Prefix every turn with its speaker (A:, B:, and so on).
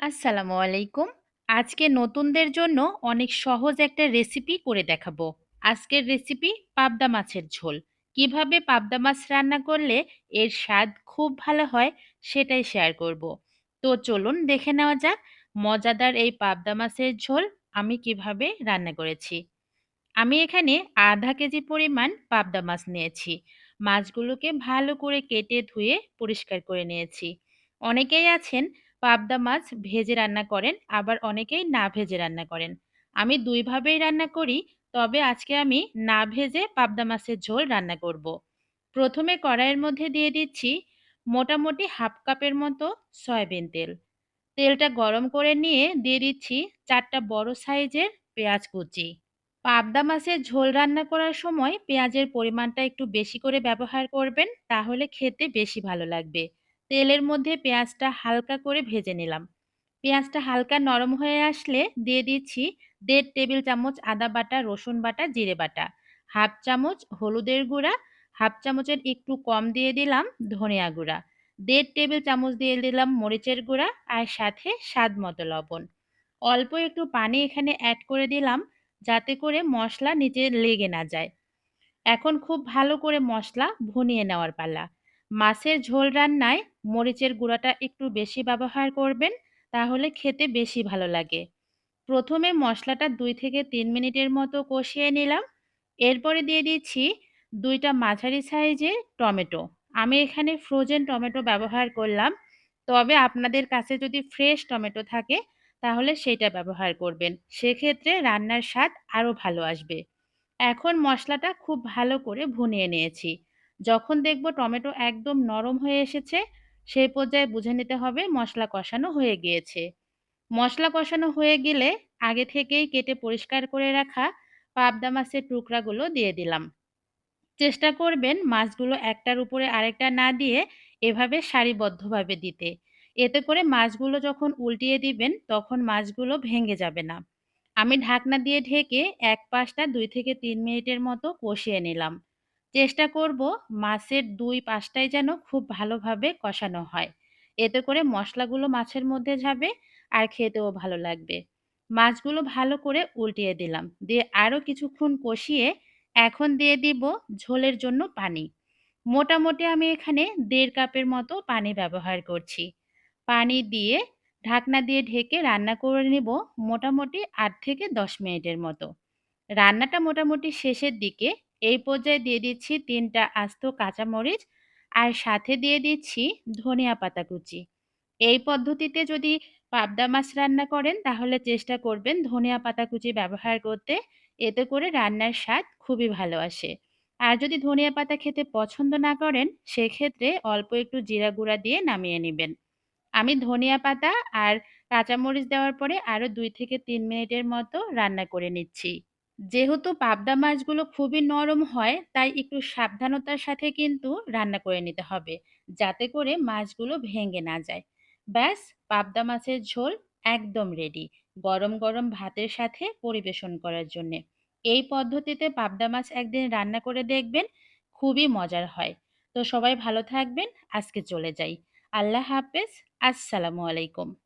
A: আসসালামু আলাইকুম। আজকে নতুনদের জন্য অনেক সহজ একটা রেসিপি করে দেখাবো। আজকের রেসিপি পাবদা মাছের ঝোল। কীভাবে পাবদা মাছ রান্না করলে এর স্বাদ খুব ভালো হয় সেটাই শেয়ার করব। তো চলুন দেখে নেওয়া যাক মজাদার এই পাবদা মাছের ঝোল আমি কীভাবে রান্না করেছি। আমি এখানে আধা কেজি পরিমাণ পাবদা মাছ নিয়েছি। মাছগুলোকে ভালো করে কেটে ধুয়ে পরিষ্কার করে নিয়েছি। অনেকেই আছেন পাবদা মাছ ভেজে রান্না করেন, আবার অনেকেই না ভেজে রান্না করেন। আমি দুইভাবেই রান্না করি, তবে আজকে আমি না ভেজে পাবদা মাছের ঝোল রান্না করব। প্রথমে কড়াইয়ের মধ্যে দিয়ে দিচ্ছি মোটামুটি হাফ কাপের মতো সয়াবিন তেল। তেলটা গরম করে নিয়ে দিয়ে দিচ্ছি চারটা বড় সাইজের পেঁয়াজ কুচি। পাবদা মাছের ঝোল রান্না করার সময় পেঁয়াজের পরিমাণটা একটু বেশি করে ব্যবহার করবেন, তাহলে খেতে বেশি ভালো লাগবে। তেলের মধ্যে পেঁয়াজটা হালকা করে ভেজে নিলাম। পেঁয়াজটা হালকা নরম হয়ে আসলে দিয়ে দিচ্ছি দেড় টেবিল চামচ আদা বাটা, রসুন বাটা, জিরে বাটা। হাফ চামচ হলুদের গুঁড়া, হাফ চামচের একটু কম দিয়ে দিলাম ধনিয়া গুঁড়া। দেড় টেবিল চামচ দিয়ে দিলাম মরিচের গুঁড়া আর সাথে স্বাদ মতো লবণ। অল্প একটু পানি এখানে অ্যাড করে দিলাম যাতে করে মশলা নিচে লেগে না যায়। এখন খুব ভালো করে মশলা ভুনিয়ে নেওয়ার পালা। মাছের ঝোল রান্নায় মরিচের গুঁড়াটা একটু বেশি ব্যবহার করবেন, তাহলে খেতে বেশি ভালো লাগে। প্রথমে মশলাটা দুই থেকে তিন মিনিটের মতো কষিয়ে নিলাম। এরপরে দিয়ে দিচ্ছি দুইটা মাঝারি সাইজের টমেটো। আমি এখানে ফ্রোজেন টমেটো ব্যবহার করলাম, তবে আপনাদের কাছে যদি ফ্রেশ টমেটো থাকে, তাহলে সেটা ব্যবহার করবেন। সেক্ষেত্রে রান্নার স্বাদ আরও ভালো আসবে। এখন মশলাটা খুব ভালো করে ভুনিয়ে নিয়েছি। যখন দেখব টমেটো একদম নরম হয়ে এসেছে, সেই পর্যায়ে বুঝে নিতে হবে মশলা কষানো হয়ে গিয়েছে। মশলা কষানো হয়ে গেলে আগে থেকেই কেটে পরিষ্কার করে রাখা পাবদা মাছের টুকরাগুলো দিয়ে দিলাম। চেষ্টা করবেন মাছগুলো একটার উপরে আরেকটা না দিয়ে এভাবে সারিবদ্ধভাবে দিতে। এতে করে মাছগুলো যখন উল্টিয়ে দিবেন, তখন মাছগুলো ভেঙে যাবে না। আমি ঢাকনা দিয়ে ঢেকে এক পাশটা দুই থেকে তিন মিনিটের মতো কষিয়ে নিলাম। চেষ্টা করব মাছের দুই পাশটাই যেন খুব ভালোভাবে কষানো হয়। এতে করে মশলাগুলো মাছের মধ্যে যাবে আর খেতেও ভালো লাগবে। মাছগুলো ভালো করে উল্টিয়ে দিলাম। দিয়ে আরও কিছুক্ষণ কষিয়ে এখন দিয়ে দিব ঝোলের জন্য পানি। মোটামুটি আমি এখানে দেড় কাপের মতো পানি ব্যবহার করছি। পানি দিয়ে ঢাকনা দিয়ে ঢেকে রান্না করে নিব মোটামুটি আট থেকে দশ মিনিটের মতো। রান্নাটা মোটামুটি শেষের দিকে এই পর্যায়ে দিয়ে দিচ্ছি তিনটা আস্ত কাঁচামরিচ আর সাথে দিয়ে দিচ্ছি ধনিয়া পাতা কুচি। এই পদ্ধতিতে যদি পাবদা মাছ রান্না করেন, তাহলে চেষ্টা করবেন ধনিয়া পাতা কুচি ব্যবহার করতে। এতে করে রান্নার স্বাদ খুবই ভালো আসে। আর যদি ধনিয়া পাতা খেতে পছন্দ না করেন, সেক্ষেত্রে অল্প একটু জিরা গুঁড়া দিয়ে নামিয়ে নেবেন। আমি ধনিয়া পাতা আর কাঁচামরিচ দেওয়ার পরে আরও দুই থেকে তিন মিনিটের মতো রান্না করে নিচ্ছি। যেহেতু পাবদা মাছগুলো খুবই নরম হয়, তাই একটু সাবধানতার সাথে কিন্তু রান্না করে নিতে হবে, যাতে করে মাছগুলো ভেঙে না যায়। ব্যাস, পাবদা মাছের ঝোল একদম রেডি গরম গরম ভাতের সাথে পরিবেশন করার জন্যে। এই পদ্ধতিতে পাবদা মাছ একদিন রান্না করে দেখবেন, খুবই মজার হয়। তো সবাই ভালো থাকবেন, আজকে চলে যাই। আল্লাহ হাফেজ, আসসালামু আলাইকুম।